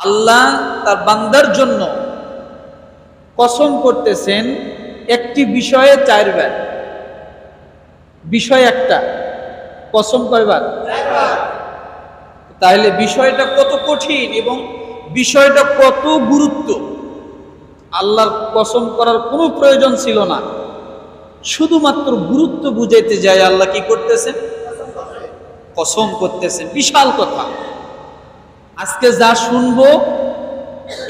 আল্লাহ তার বান্দার জন্য কসম করতেছেন একটি বিষয়ে চারবার। বিষয় একটা। কসম কয়বার? তাহলে বিষয়টা কত কঠিন এবং বিষয়টা কত গুরুত্ব? আল্লাহর কসম করার কোনো প্রয়োজন ছিল না। শুধুমাত্র গুরুত্ব বুঝাইতে যায় আল্লাহ কি করতেছেন? কসম করতেছেন। বিশাল কথা। আজকে যা শুনব,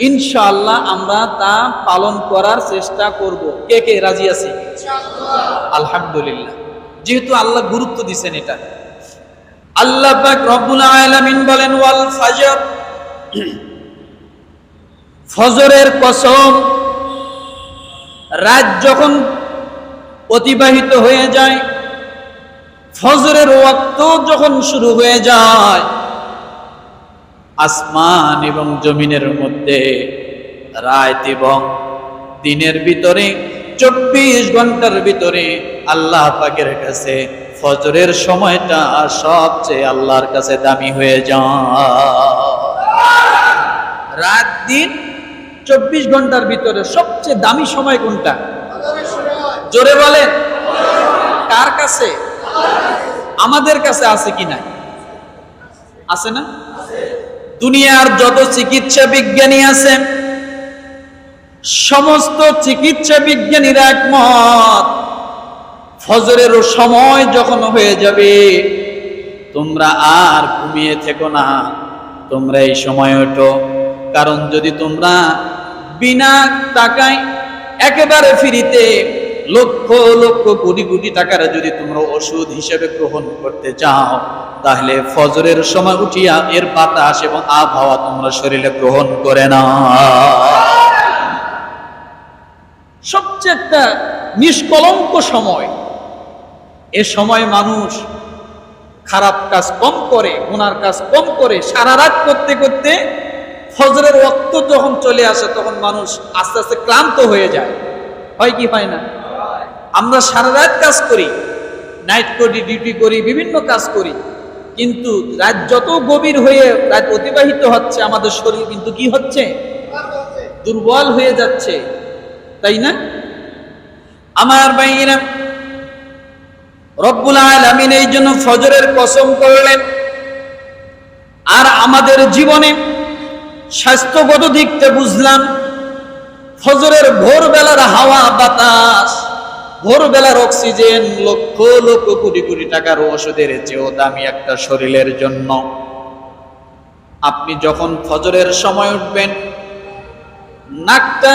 ইনশাআল্লাহ আমরা তা পালন করার চেষ্টা করব। কে কে রাজি আছি? আলহামদুলিল্লাহ। যেহেতু আল্লাহ গুরুত্ব দিছেন এটা। আল্লাহ বলেন ফজরের কসম রাত যখন অতিবাহিত হয়ে যায়, ফজরের ওয়াক্ত যখন শুরু হয়ে যায় আসমান এবং জমিনের মধ্যে। রাত এবং দিনের ভিতরে, চব্বিশ ঘণ্টার ভিতরে আল্লাহ পাকের কাছে ফজরের সময়টা সবচেয়ে আল্লাহর কাছে দামি হয়ে যায়। রাত, দিন, চব্বিশ ঘণ্টার ভিতরে সবচেয়ে দামি সময় কোনটা? জোরে বলেন। কার কাছে? আমাদের কাছে আছে কি নাই? আছে না? দুনিয়ার যত চিকিৎসা বিজ্ঞানী আছে, সমস্ত চিকিৎসা বিজ্ঞানীরা একমত, ফজরের সময় যখন হয়ে যাবে, তোমরা আর ঘুমিয়ে থেকো না, তোমরা এই সময় ওঠো। কারণ যদি তোমরা বিনা টাকায় একেবারে ফ্রিতে লক্ষ লক্ষ কোটি কোটি টাকার যদি তোমরা ওষুধ হিসেবে গ্রহণ করতে চাও, তাহলে ফজরের সময় উঠিয়া এর বাতাস এবং আবহাওয়া তোমরা শরীরে গ্রহণ করে না সবচেয়ে একটা নিষ্কলঙ্ক সময়। এ সময় মানুষ খারাপ কাজ কম করে, গুনার কাজ কম করে, সারা রাত করতে করতে ফজরের রক্ত যখন চলে আসে, তখন মানুষ আস্তে আস্তে ক্লান্ত হয়ে যায়। হয় কি হয় না? আমরা সারা রাত কাজ করি নাইট করি ডিউটি করি, বিভিন্ন কাজ করি। কিন্তু রাত যত গভীর হয়ে রাত অতিবাহিত হচ্ছে, আমাদের শরীর কিন্তু কি হচ্ছে? দুর্বল হয়ে যাচ্ছে। তাই না? আমার বাইরা রব্বুল আলামিন এই জন্য ফজরের কসম করলেন। আর আমাদের জীবনে স্বাস্থ্যগত দিকতে বুঝলাম। ফজরের ভোরবেলার হাওয়া বাতাস। ভোরবেলার অক্সিজেন লক্ষ লক্ষ কোটি কোটি টাকার ওষুধের চেয়েও দামি একটা শরীরের জন্য। আপনি যখন ফজরের সময় উঠবেন, নাকটা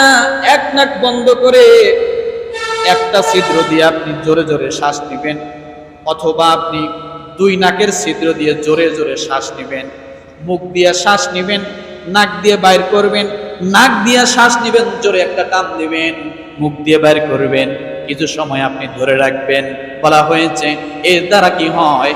এক নাক বন্ধ করে একটা ছিদ্র দিয়ে আপনি জোরে জোরে শ্বাস নেবেন, অথবা আপনি দুই নাকের ছিদ্র দিয়ে জোরে জোরে শ্বাস নেবেন। মুখ দিয়ে শ্বাস নেবেন, নাক দিয়ে বাইর করবেন, নাক দিয়ে শ্বাস নেবেন, জোরে একটা টান দিবেন, মুখ দিয়ে বাইর করবেন। কিছু সময় আপনি ধরে রাখবেন। বলা হয়েছে, এর দ্বারা কি হয়?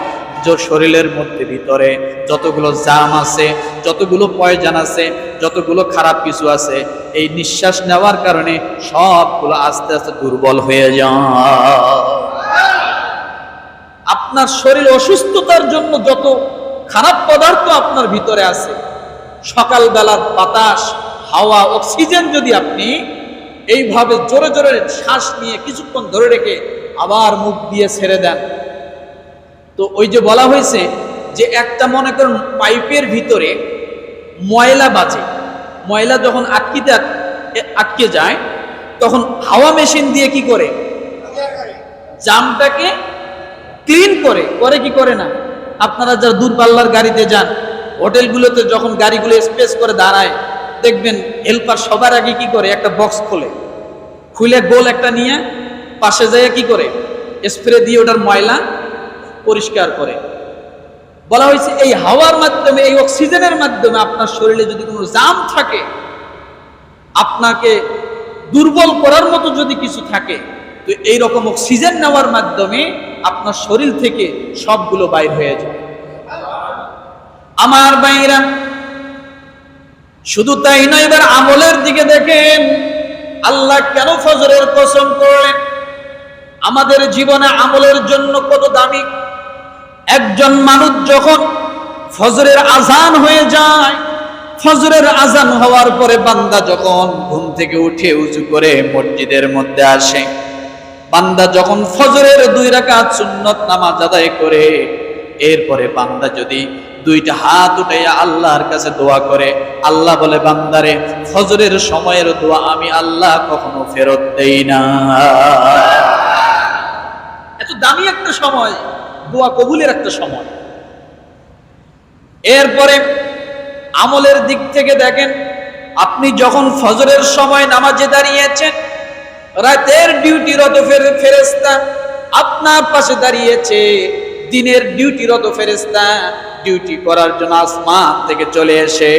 শরীরের মধ্যে ভিতরে যতগুলো জাম আছে, যতগুলো পয়জান আছে, যতগুলো খারাপ কিছু আছে, এই নিঃশ্বাস নেওয়ার কারণে সবগুলো আস্তে আস্তে দুর্বল হয়ে যায়। আপনার শরীর অসুস্থতার জন্য যত খারাপ পদার্থ আপনার ভিতরে আছে, সকালবেলার বাতাস, হাওয়া, অক্সিজেন যদি আপনি এইভাবে জোরে জোরে শ্বাস নিয়ে কিছুক্ষণ ধরে রেখে আবার মুখ দিয়ে ছেড়ে দেন। তো ওই যে বলা হয়েছে যে একটা মনে করুন পাইপের ভিতরে ময়লা বাজে। ময়লা যখন আটকিতে আটকে যায়, তখন হাওয়া মেশিন দিয়ে কি করে? জামটাকে ক্লিন করে। করে কি করে না? আপনারা যারা দূরপাল্লার গাড়িতে যান, হোটেলগুলোতে যখন গাড়িগুলো স্পেস করে দাঁড়ায়, দেখবেন হেল্পার সবার আগে কি করে? একটা বক্স খোলে। খুলে গোল একটা নিয়ে পাশে যাইয়া কি করে? স্প্রে দিয়ে ওটার ময়লা পরিষ্কার করে। বলা হয়েছে, এই হাওয়ার মাধ্যমে, এই অক্সিজেনের মাধ্যমে আপনার শরীরে যদি কোনো জাম থাকে, আপনাকে দুর্বল করার মতো যদি কিছু থাকে, তো এই রকম অক্সিজেন নেওয়ার মাধ্যমে আপনার শরীর থেকে সবগুলো বাইর হয়ে যায়। আমার বাইরা শুধু তাই নয়, এবার আমলের দিকে দেখেন। আল্লাহ কেন ফজরের কসম করলেন? আমাদের জীবনে আমলের জন্য কত দামি? একজন মানুষ যখন ফজরের আজান হয়ে যায়, ফজরের আজান হওয়ার পরে বান্দা যখন ঘুম থেকে উঠে উঁচু করে মসজিদের মধ্যে আসে, বান্দা যখন ফজরের দুই রাকাত সুন্নত নামাজ আদায় করে, এরপরে বান্দা যদি দুইটা হাত উঠাইয়া আল্লাহর কাছে দোয়া করে। আল্লাহ বলে, বান্দারে, ফজরের সময়ের দোয়া আমি আল্লাহ কখনো ফেরত দেই না। এত দামি একটা সময়, দোয়া কবুলের একটা সময়। এরপরে আমলের দিক থেকে দেখেন, আপনি যখন ফজরের সময় নামাজে দাঁড়িয়েছেন, রাতের ডিউটিরত ফের- ফেরেস্তা আপনার পাশে দাঁড়িয়েছে, দিনের ডিউটিরত ফেরেস্তা ডিউটি করার জন্য আসমান থেকে চলে এসে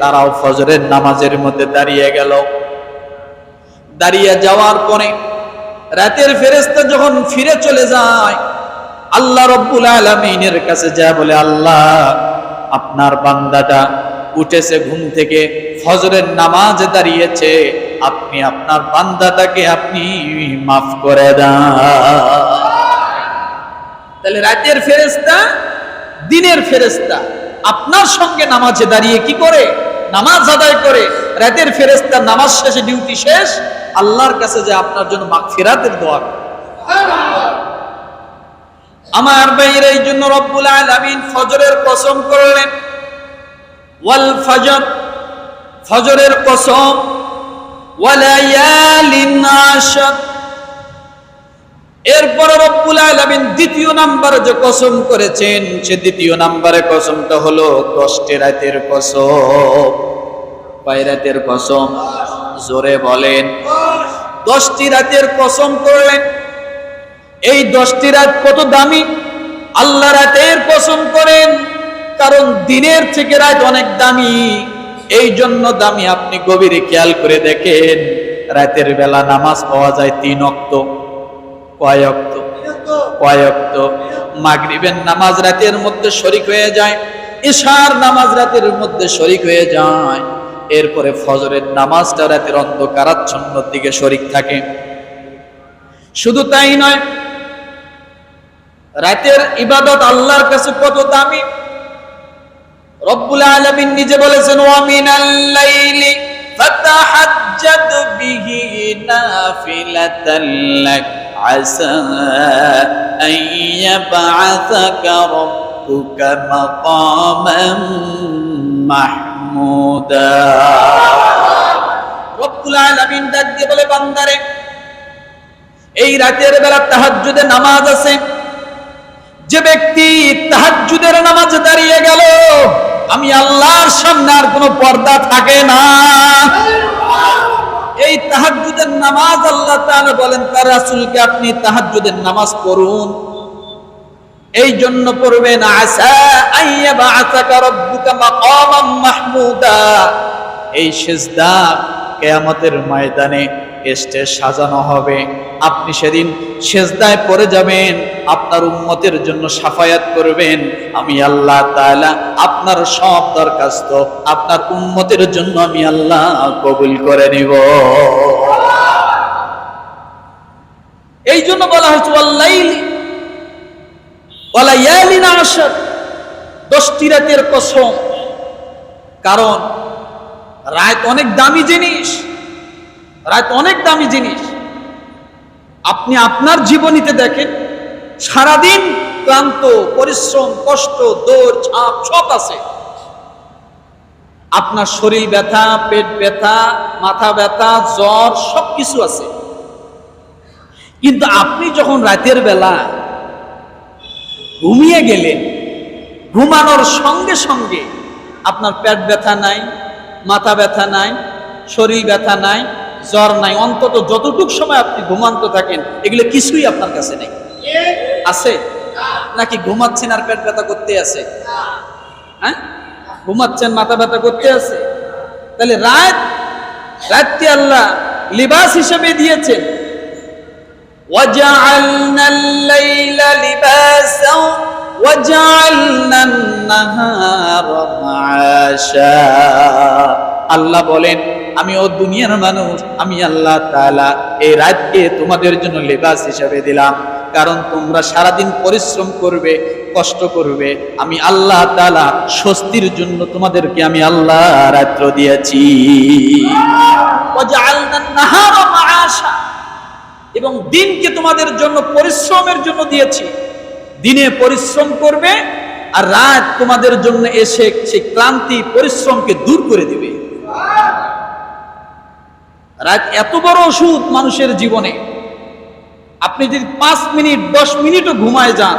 তারাও ফজরের নামাজের মধ্যে দাঁড়িয়ে গেল। দাঁড়িয়ে যাওয়ার পরে রাতের ফেরেস্তা যখন ফিরে চলে যায়, আল্লাহ রব্বুল আলমিনের কাছে যা বলে, আল্লাহ, আপনার বান্দাটা উঠেছে ঘুম থেকে, ফজরের নামাজে দাঁড়িয়েছে, আপনি আপনার বান্দাটাকে আপনি মাফ করে দেন। তাহলে রাতের ফেরেস্তা দিনের ফেরেস্তা আপনার সঙ্গে নামাজে দাঁড়িয়ে কি করে? নামাজ আদায় করে। রাতের ফেরেস্তা নামাজ শেষে ডিউটি শেষ। আল্লাহর কাছে যে আপনার জন্য মাগফিরাতের দোয়া আমার বাইরে এই জন্য রব্বুল আলামিন ফজরের কসম করলেন। ওয়াল ফজর, ফজরের কসম। ওয়ালায়ালিন আশর। এরপরে রব্বুল আলামিন দ্বিতীয় নাম্বারে যে কসম করেছেন, সে দ্বিতীয় নাম্বারে কসমটা হলো দশটি রাতের কসম। কয় রাতের কসম? জোরে বলেন। দশটি রাতের কসম করলেন। এই দশটি রাত কত দামি? আল্লাহ রাতের কসম করেন, কারণ দিনের থেকে রাত অনেক দামি। এই জন্য দামি আপনি গভীরে খেয়াল করে দেখেন, রাতের বেলা নামাজ পাওয়া যায় তিন অক্ত কয় অক্ত কয় মাগরিবের নামাজ রাতের মধ্যে শরিক হয়ে যায় ঈশার নামাজ রাতের মধ্যে শরিক হয়ে যায়। এরপরে ফজরের নামাজটা রাতের অন্ধকারাচ্ছন্ন দিকে শরিক থাকে। শুধু তাই নয় রাতের ইবাদত আল্লাহর কাছে কত দামি। রব্বুল আলামিন নিজে বলেছেন ওয়া মিনাল ফাতাহাজ্জাদ বিহি নাফিলাতাল লাক আসা আন ইয়াবআসাকা রাব্বুকা মাকামান মাহমুদা রব্বুল আলামিন ডাক দিয়ে বলে, বান্দারে, এই রাতের বেলা তাহাজ্জুদে নামাজ আছে। যে ব্যক্তি তাহাজ্জুদের নামাজ দাঁড়িয়ে গেল আমি আল্লাহর সামনে আর কোনো পর্দা থাকে না। এই তাহাজ্জুদের নামাজ আল্লাহ তাআলা বলেন, তার রাসূলকে আপনি তাহাজ্জুদের নামাজ পড়ুন। এই জন্য পড়বেন আসা এই সেজদা কেয়ামতের ময়দানে স্টেজ সাজানো হবে। আপনি সেদিন সেজদায় পড়ে যাবেন, আপনার উম্মতের জন্য সাফায়াত করবেন। আমি আল্লাহ তাআলা আপনার সব দরখাস্ত, আপনার উম্মতের জন্য আমি আল্লাহ কবুল করে নিব। এই জন্য বলা হয়েছে দশটি রাতের কসম। কারণ রাত অনেক দামি জিনিস। রাত অনেক দামি জিনিস। আপনি আপনার জীবনীতে দেখেন, সারাদিন ক্লান্ত, পরিশ্রম, কষ্ট, দৌড়, ঝাঁপ, সব আছে। আপনার শরীর ব্যথা, পেট ব্যথা, মাথা ব্যথা, জ্বর, সব কিছু আছে। কিন্তু আপনি যখন রাতের বেলা ঘুমিয়ে গেলেন, ঘুমানোর সঙ্গে সঙ্গে আপনার পেট ব্যথা নাই, মাথা ব্যথা নাই, শরীর ব্যথা নাই জ্বর নাই অন্তত যতটুক সময় আপনি ঘুমান্ত থাকেন এগুলো কিছুই আপনার কাছে নেই আছে নাকি ঘুমাচ্ছেন আর পেট ব্যথা করতে আছে হ্যাঁ ঘুমাচ্ছেন মাথা ব্যথা করতে আছে তাহলে রাত রাতকে আল্লাহ লিবাস হিসেবে দিয়েছেন وجعلنا الليل لباسا وجعلنا النهار معاشا আল্লাহ বলেন আমি ও দুনিয়ার মানুষ, আমি আল্লাহ তালা এই রাতকে তোমাদের জন্য লেবাস হিসাবে দিলাম। কারণ তোমরা সারাদিন পরিশ্রম করবে, কষ্ট করবে। আমি আল্লাহ তালা স্বস্তির জন্য তোমাদেরকে আমি আল্লাহ রাত্র দিয়েছি। এবং দিনকে তোমাদের জন্য পরিশ্রমের জন্য দিয়েছি। দিনে পরিশ্রম করবে আর রাত তোমাদের জন্য এসে সেই ক্লান্তি পরিশ্রমকে দূর করে দিবে। এত বড় ওষুধ মানুষের জীবনে। আপনি যদি পাঁচ মিনিট, দশ মিনিটও ঘুমায় যান,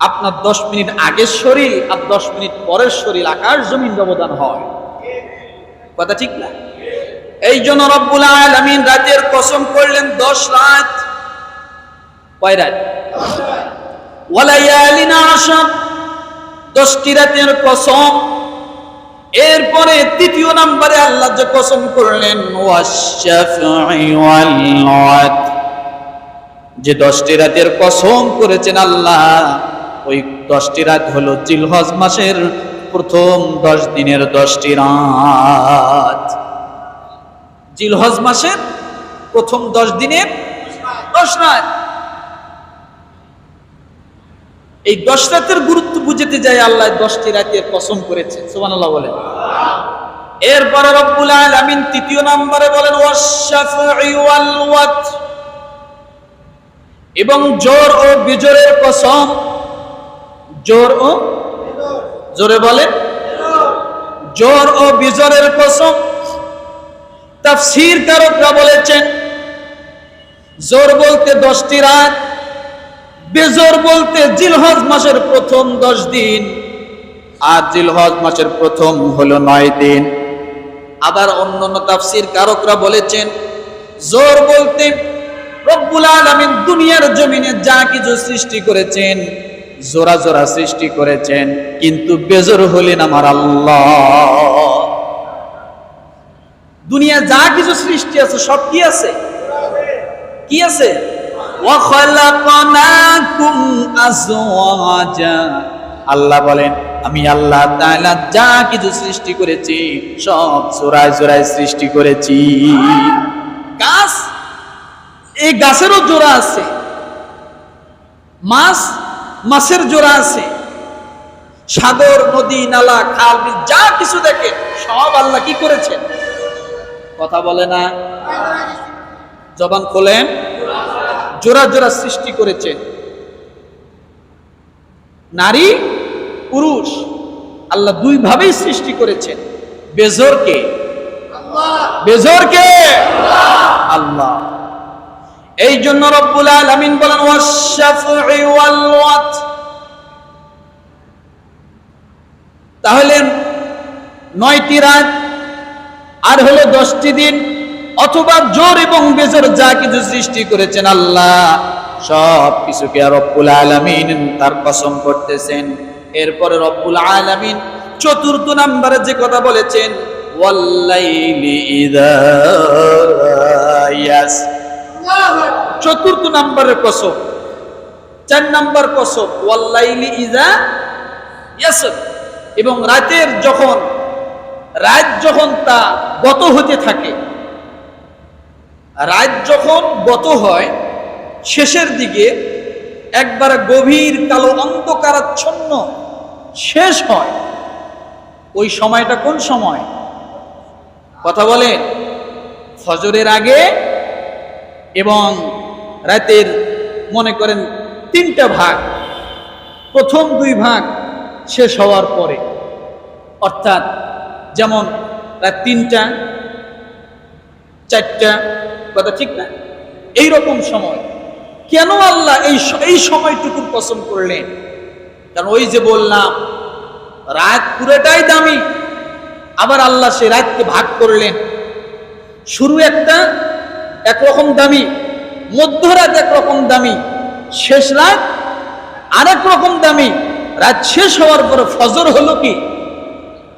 আপনার দশ মিনিট আগের শরীর আর দশ মিনিট পরের শরীর আকাশ জমিন ব্যবধান হয়। কথা ঠিক না? এই জন্য রব্বুল আলামিন রাতের কসম করলেন দশ রাত। কয় রাত? ওয়ালায়ালিন আশার। দশটি রাতের কসম। এরপরে তৃতীয় নাম্বারে আল্লাহ যে কসম করলেন। যে দশটি রাতের কসম করেছেন আল্লাহ, ওই দশটি রাত হলো জিলহজ মাসের প্রথম দশ দিনের দশটি রাত জিলহজ মাসের প্রথম দশ দিনের দশ রাত এই দশ রাতের গুরুত্ব বুঝতে যায় আল্লাহ দশটি রাতের কসম করেছে। সুবান আল্লাহ বলেন। এরপরে রব্বুল আলামিন তৃতীয় নম্বরে বলেন। এবং জোর ও বিজোরের কসম, জোর ও জোরে বলে জোর ও বিজোরের কসম। তাফসীর কারকরা বলেছেন, জোর বলতে দশটি রাত বেজর বলতে জিলহজ মাসের প্রথম দশ দিন। আর জিলহজ মাসের প্রথম হলো নয় দিন। আবার অন্য অন্য তাফসির কারকরা বলেছেন জোর বলতে রব্বুল আলমিন দুনিয়ার জমিনে যা কিছু সৃষ্টি করেছেন জোরা জোরা সৃষ্টি করেছেন কিন্তু বেজোর হলেন আমার আল্লাহ। দুনিয়া যা কিছু সৃষ্টি আছে সব কি আছে? কি আছে? আল্লাহ বলেন, আমি আল্লাহ যা কিছু সৃষ্টি করেছি, সব জোড়ায় জোড়ায় সৃষ্টি করেছি। গাছ, এই গাছেরও জোড়া আছে। মাছ, মাছের জোড়া আছে। সাগর, নদী, নালা, খাল যা কিছু দেখে সব আল্লাহ কি করেছেন? কথা বলে না? জবান খোলেন? জোড়া জোড়া সৃষ্টি করেছেন নারী পুরুষ আল্লাহ দুই ভাবেই সৃষ্টি করেছেন। বেজরকে বেজরকে আল্লাহ। এই জন্য রব্বুল আলামিন বলেন তাহলে নয়টি রাত আর হলো দশটি দিন। অথবা জোর এবং বেজোর যা কিছু সৃষ্টি করেছেন আল্লাহ, সব কিছুকে রব্বুল আলামিন তার কসম করতেছেন। এরপরে রব্বুল আলামিন চতুর্থ নাম্বারে যে কথা বলেছেন ইয়াস। চতুর্থ নাম্বারের কসম, চার নাম্বার কসম, ওয়াল্লাইলি ইজা ইয়াসর এবং রাতের যখন, রাত যখন তা গত হতে থাকে রাত যখন গত হয়, শেষের দিকে একবার গভীর কালো অন্ধকারাচ্ছন্ন শেষ হয়। ওই সময়টা কোন সময়? কথা বলেন ফজরের আগে এবং রাতের মনে করেন তিনটা ভাগ। প্রথম দুই ভাগ শেষ হওয়ার পরে। অর্থাৎ যেমন রাত তিনটা, চারটা কথা ঠিক না? এই রকম সময়। কেন আল্লাহ এই এই সময়টুকুর কসম করলেন? কারণ ওই যে বললাম, রাত পুরোটাই দামি। আবার আল্লাহ সে রাতকে ভাগ করলেন। শুরু একটা একরকম দামি, মধ্যরাত একরকম দামি, শেষ রাত আরেক রকম দামি। রাত শেষ হওয়ার পরে ফজর হলো কি?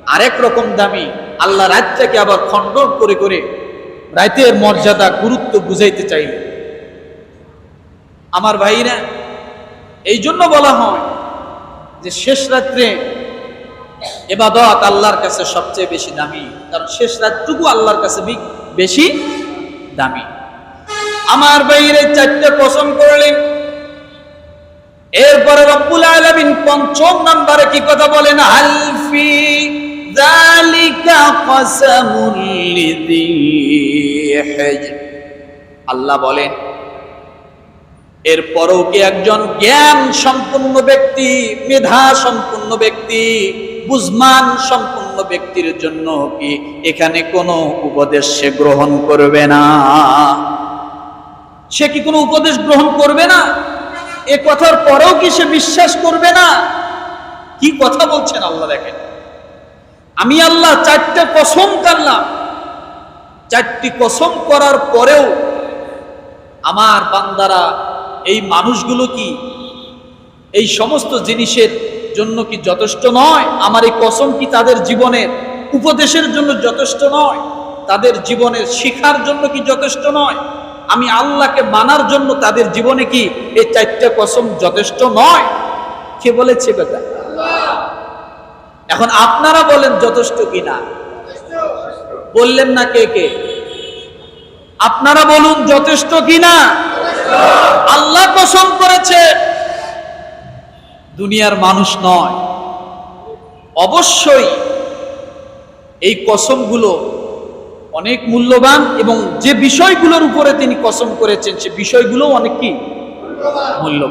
আরেক রকম দামি। আল্লাহ রাতটাকে আবার খণ্ডন করে করে রাতের মর্যাদা, গুরুত্ব বুঝাইতে চাইলে। আমার ভাইরা এই জন্য বলা হয় যে শেষ রাত্রে এবাদত আল্লাহর কাছে সবচেয়ে বেশি দামি, কারণ শেষ রাতটুকু আল্লাহর কাছে বেশি দামি। আমার বাইরে চারটে পছন্দ করলেন এরপরে রব্বুল আলামিন পঞ্চম নাম্বারে কি কথা বলেন? হালফি আল্লাহ বলেন, এরপরও কি একজন জ্ঞান সম্পূর্ণ ব্যক্তি মেধা সম্পূর্ণ ব্যক্তি বুঝমান সম্পূর্ণ ব্যক্তির জন্য কি এখানে কোনো উপদেশ সে গ্রহণ করবে না? সে কি কোনো উপদেশ গ্রহণ করবে না? এ কথার পরেও কি সে বিশ্বাস করবে না? কি কথা বলছেন আল্লাহ দেখেন। আমি আল্লাহ চারটে কসম করলাম চারটি কসম করার পরেও আমার বান্দারা, এই মানুষগুলো কি, এই সমস্ত জিনিসের জন্য কি যথেষ্ট নয়? আমার এই কসম কি তাদের জীবনের উপদেশের জন্য যথেষ্ট নয়? তাদের জীবনের শিখার জন্য কি যথেষ্ট নয়? আমি আল্লাহকে মানার জন্য তাদের জীবনে কি এই চারটে কসম যথেষ্ট নয়? কে বলেছে বেটা এখন আপনারা বলেন যথেষ্ট কিনা? বললেন না কে কে? আপনারা বলুন যথেষ্ট কিনা? আল্লাহ কসম করেছে, দুনিয়ার মানুষ নয়। অবশ্যই এই কসমগুলো অনেক মূল্যবান এবং যে বিষয়গুলোর উপরে তিনি কসম করেছেন, সে বিষয়গুলো অনেক কি? মূল্যবান।